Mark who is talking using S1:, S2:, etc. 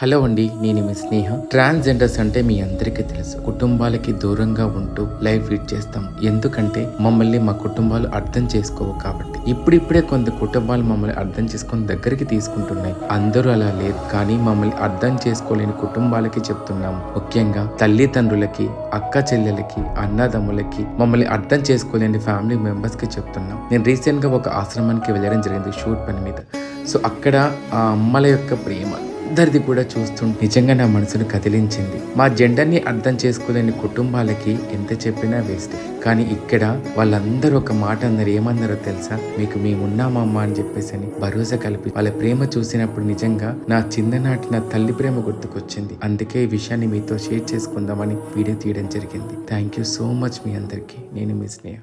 S1: Hello అండి నేను మీ స్నేహ. Transgenders అంటే మీ అందరికీ తెలుసు. కుటుంబాలకి దూరంగా ఉంటూ లైఫ్ లీడ్ చేస్తాం. ఎందుకంటే మమ్మల్ని మా కుటుంబాలు అర్థం చేసుకోవు కాబట్టి. ఇప్పుడిప్పుడే కొంత కుటుంబాలు మమ్మల్ని అర్థం చేసుకొని దగ్గరికి తీసుకుంటున్నాయి. అందరూ అలా లేదు కానీ మమ్మల్ని అర్థం చేసుకోలేని కుటుంబాలకి చెప్తున్నాము ముఖ్యంగా తల్లిదండ్రులకి అక్క చెల్లెలకి అన్నదమ్ములకి మమ్మల్ని అర్థం చేసుకోలేని ఫ్యామిలీ మెంబర్స్కి చెప్తున్నాం. నేను రీసెంట్గా ఒక ఆశ్రమానికి వెళ్ళడం జరిగింది షూట్ పని మీద. సో అక్కడ ఆ అమ్మల యొక్క ప్రేమ అందరిది కూడా చూస్తుంటే నిజంగా నా మనసును కదిలించింది. మా జెండర్ని అర్థం చేసుకోలేని కుటుంబాలకి ఎంత చెప్పినా వేస్ట్. కానీ ఇక్కడ వాళ్ళందరూ ఒక మాట అన్నారు. ఏమన్నారో తెలుసా? మీకు మేమున్నామమ్మా అని చెప్పేసి అని భరోసా కలిపి వాళ్ళ ప్రేమ చూసినప్పుడు నిజంగా నా చిన్ననాటి నా తల్లి ప్రేమ గుర్తుకొచ్చింది. అందుకే ఈ విషయాన్ని మీతో షేర్ చేసుకుందామని వీడియో తీయడం జరిగింది. థ్యాంక్ యూ సో మచ్ మీ అందరికీ. నేను మీ స్నేహ